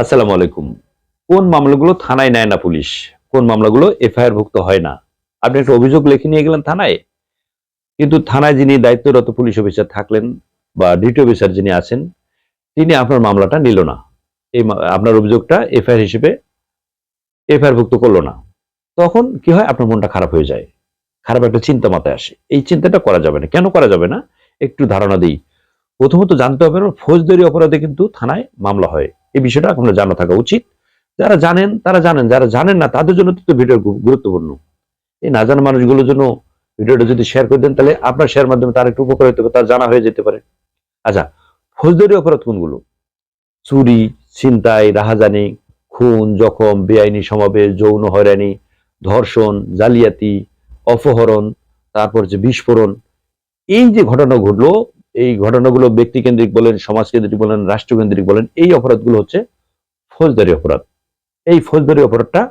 আসসালামু আলাইকুম। কোন মামলাগুলো থানায় নেয় না পুলিশ? কোন মামলাগুলো এফআইআর ভুক্ত হয় না? আপনি একটা অভিযোগ লিখে নিয়ে গেলেন থানায়? কিন্তু থানায় যিনি দায়িত্বরত পুলিশ অফিসার থাকলেন বা ডিউটি অফিসার যিনি আছেন, তিনি আপনার মামলাটা নিল না। এই আপনার অভিযোগটা এফআইআর হিসেবে এফআইআর ভুক্ত করল না। তখন কি হয়? আপনার মনটা খারাপ হয়ে যায়। খারাপ একটা চিন্তা মাথায় আসে। এই চিন্তাটা করা যাবে না। কেন করা যাবে না? একটু ধারণা দিই। প্রথমত জানতে হবে ফৌজদারি অপরাধে কিন্তু থানায় মামলা হয়। এই বিষয়টা আপনার জানা থাকা উচিত। যারা জানেন, তারা জানেন। যারা জানেন না, তাদের জন্য তো ভিডিও গুরুত্বপূর্ণ। এই না জানা মানুষগুলোর জন্য ভিডিওটা যদি শেয়ার করে দেন, তাহলে আপনার শেয়ার মাধ্যমে তার একটু উপকার হতে পারে, তার জানা হয়ে যেতে পারে। আচ্ছা ফৌজদারি অপরাধ কোনগুলো? চুরি, ছিনতাই, রাহাজানি, খুন, জখম, বেআইনি সমাবেশ, যৌন হয়রানি, ধর্ষণ, জালিয়াতি, অপহরণ, তারপর যে বিস্ফোরণ। এই যে ঘটনা ঘটলো এই ঘটনাগুলো ব্যক্তিকেন্দ্রিক বলেন, সমাজকেন্দ্রিক বলেন, রাষ্ট্রকেন্দ্রিক বলেন, এই অপরাধগুলো হচ্ছে ফৌজদারি অপরাধ। এই ফৌজদারি অপরাধটা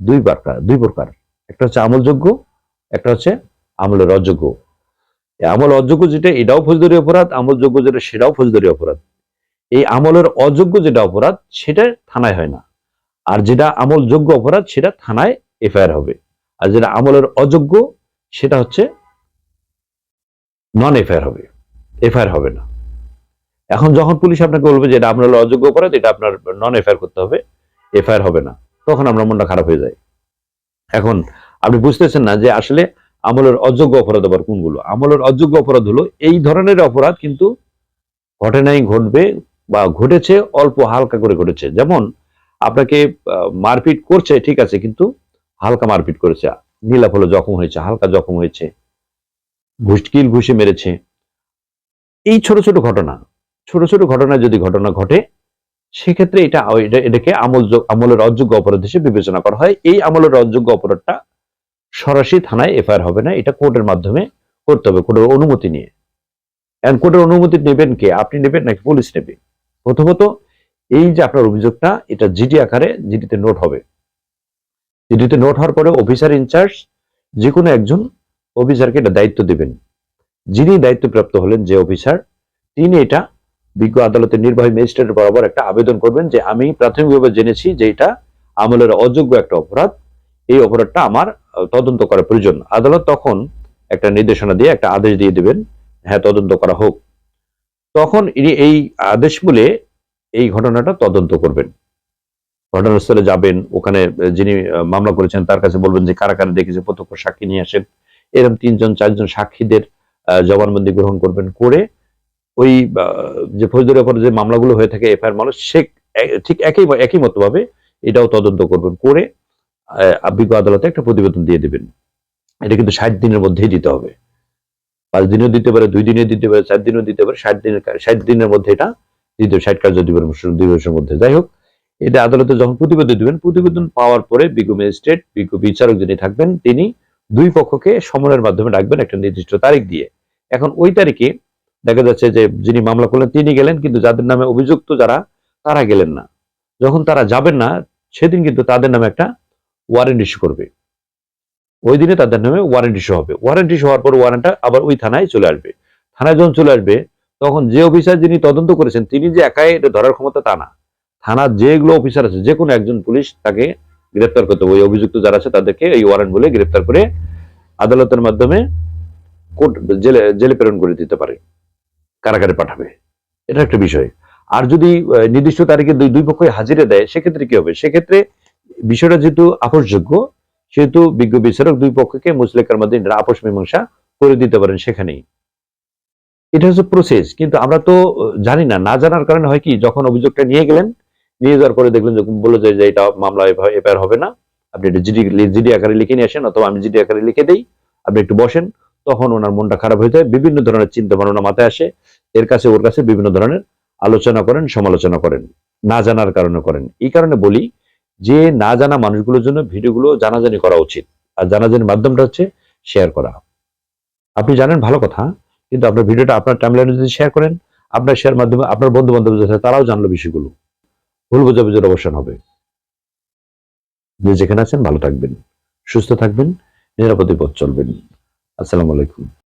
দুই প্রকার দুই প্রকার। একটা হচ্ছে আমলযোগ্য, একটা হচ্ছে আমলের অযোগ্য। আমল অযোগ্য যেটা, এটাও ফৌজদারি অপরাধ, আমলযোগ্য যেটা, সেটাও ফৌজদারি অপরাধ। এই আমলের অযোগ্য যেটা অপরাধ, সেটা থানায় হয় না। আর যেটা আমলযোগ্য অপরাধ, সেটা থানায় এফআইআর হবে। আর যেটা আমলের অযোগ্য, সেটা হচ্ছে নন এফআইআর হবে। এফআইআর হবে না। এখন যখন পুলিশ আপনাকে বলবে যে এটা আপনার অযোগ্য অপরাধ, এটা আপনার নন এফআইআর করতে হবে এফআইআর হবে না। তখন আমরা মনটা খারাপ হয়ে যায় এখন আপনি বুঝতেছেন না যে আসলে আমলের অযোগ্য অপরাধ আবার কোনগুলো? আমলের অযোগ্য অপরাধ হলো এই ধরনের অপরাধ কিন্তু ঘটে নাই, ঘটবে বা ঘটেছে, অল্প হালকা করে ঘটেছে। যেমন আপনাকে মারপিট করছে, ঠিক আছে, কিন্তু হালকা মারপিট করেছে। নীলাপ হলো জখম হয়েছে, হালকা জখম হয়েছে। ঘুষকিল ঘুষে মেরেছে। এই ছোট ছোট ঘটনা, ছোট ছোট ঘটনা যদি ঘটনা ঘটে, সেক্ষেত্রে এটা এটা- এটাকে আমল আমলের অযোগ্য অপরাধ হিসেবে বিবেচনা করা হয়। এই আমলের অযোগ্য অপরাধটা সরাসরি থানায় এফআইআর হবে না, এটা কোর্টের মাধ্যমে করতে হবে, কোর্টের অনুমতি নিয়ে। এখন কোর্টের অনুমতি নেবেন কে? আপনি নেবেন নাকি পুলিশ নেবে? প্রথমত, এই যে আপনার অভিযোগটা, এটা জিডি আকারে জিডিতে নোট হবে। জিডিতে নোট হওয়ার পরে অফিসার ইনচার্জ যে কোনো একজন অফিসারকে এটা দায়িত্ব দেবেন। যিনি দায়িত্বপ্রাপ্ত হলেন যে অফিসার, তিনি এটা বিজ্ঞ আদালতের নির্বাহী ম্যাজিস্ট্রেটের বরাবর একটা আবেদন করবেন যে আমি প্রাথমিকভাবে জেনেছি যে এটা আমলের অযোগ্য একটা অপরাধ। এই অপরাধটা আমার তদন্ত করা প্রয়োজন। আদালত তখন একটা নির্দেশনা দিয়ে একটা আদেশ দিয়ে দিবেন হ্যাঁ তদন্ত করা হোক। তখন ইনি এই আদেশ বলে এই ঘটনাটা তদন্ত করবেন। ঘটনাস্থলে যাবেন, ওখানে যিনি মামলা করেছেন তার কাছে বলবেন যে কারা কারা দেখেছে প্রত্যক্ষ সাক্ষী নিয়ে আসেন। এরকম তিনজন, চারজন সাক্ষীদের জবানবন্দি গ্রহণ করবেন করে ওই যে ফৌজদারি অপরাধ যে মামলাগুলো হয়ে থাকে এফআইআর মামলা সে ঠিক একই একই মতো ভাবে এটাও তদন্ত করবেন করে বিজ্ঞ আদালতে একটা প্রতিবেদন দিয়ে দিবেন। এটা কিন্তু ষাট দিনের মধ্যেই দিতে হবে। পাঁচ দিনও দিতে পারে, দুই দিনে দিতে পারে, চার দিনও দিতে পারে, ষাট দিনের ষাট দিনের মধ্যে এটা দিতে ষাট কার্য দিবস দিবসের মধ্যে। যাই হোক, এটা আদালতে যখন প্রতিবেদন দিবেন, প্রতিবেদন পাওয়ার পরে বিজ্ঞ ম্যাজিস্ট্রেট, বিজ্ঞ বিচারক যিনি থাকবেন, তিনি দুই পক্ষকে সমনের মাধ্যমে ডাকবেন একটা নির্দিষ্ট তারিখ দিয়ে। এখন ওই তারিখে দেখা যাচ্ছে যে যিনি মামলা করলেন, তিনি গেলেন, কিন্তু যাদের নামে অভিযুক্ত যারা, তারা গেলেন না। যখন তারা যাবেন না, সেদিন কিন্তু তাদের নামে একটা ওয়ারেন্ট ইস্যু করবে। ওই দিনে তাদের নামে ওয়ারেন্ট ইস্যু হবে। ওয়ারেন্ট ইস্যু হওয়ার পর ওয়ারেন্টটা আবার ওই থানায় চলে আসবে। থানায় যখন চলে আসবে, তখন যে অফিসার যিনি তদন্ত করেছেন, তিনি যে একাই এটা ধরার ক্ষমতা তা না। থানার যেগুলো অফিসার আছে যে কোনো একজন পুলিশ তাকে গ্রেপ্তার করতে ওই অভিযুক্ত যারা আছে, তাদেরকে এই ওয়ারেন্ট বলে গ্রেপ্তার করে আদালতের মাধ্যমে কোর্ট, জেলে জেলে প্রেরণ করে দিতে পারে, কারাগারে পাঠাবে। এটা একটা বিষয়। আর যদি নির্দিষ্ট তারিখে দুই দুই পক্ষই হাজিরে দেয়, সেক্ষেত্রে কি হবে? সেক্ষেত্রে বিষয়টা যেহেতু আপোষযোগ্য, সেহেতু বিজ্ঞ বিচারক দুই পক্ষকে মুসলেকার মধ্যে আপোষ মীমাংসা করে দিতে পারেন সেখানেই। এটা হচ্ছে প্রসেস কিন্তু আমরা তো জানি না। না জানার কারণে হয় কি, যখন অভিযোগটা নিয়ে গেলেন নিয়ে যাওয়ার পরে দেখলেন যখন বলল যে যে এটা মামলা এফআইআর হবে না। আপনি এটা জিডি জিডি আকারে লিখে নিয়ে আসেন অথবা আমি জিডি আকারে লিখে দেই। আপনি একটু বসেন, তখন ওনার মনটা খারাপ হয়ে যায়, বিভিন্ন ধরনের চিন্তা ভাবনা মাথায় আসে। এর কাছে, ওর কাছে বিভিন্ন ধরনের আলোচনা করেন, সমালোচনা করেন, না জানার কারণে করেন। এই কারণে বলি, যে না জানা মানুষগুলোর জন্য ভিডিওগুলো জানাজানি করা উচিত। আর জানাজানির মাধ্যমটা হচ্ছে শেয়ার করা। আপনি জানেন ভালো কথা, কিন্তু আপনার ভিডিওটা আপনার টাইমলাইনে যদি শেয়ার করেন। আপনার শেয়ার মাধ্যমে আপনার বন্ধু বান্ধব তারাও জানলো বিষয়গুলো। ভুল বোঝাবুঝির অবসান হবে। যে যেখানে আছেন ভালো থাকবেন, সুস্থ থাকবেন, নিরাপদে পথ চলবেন। আসসালামু আলাইকুম।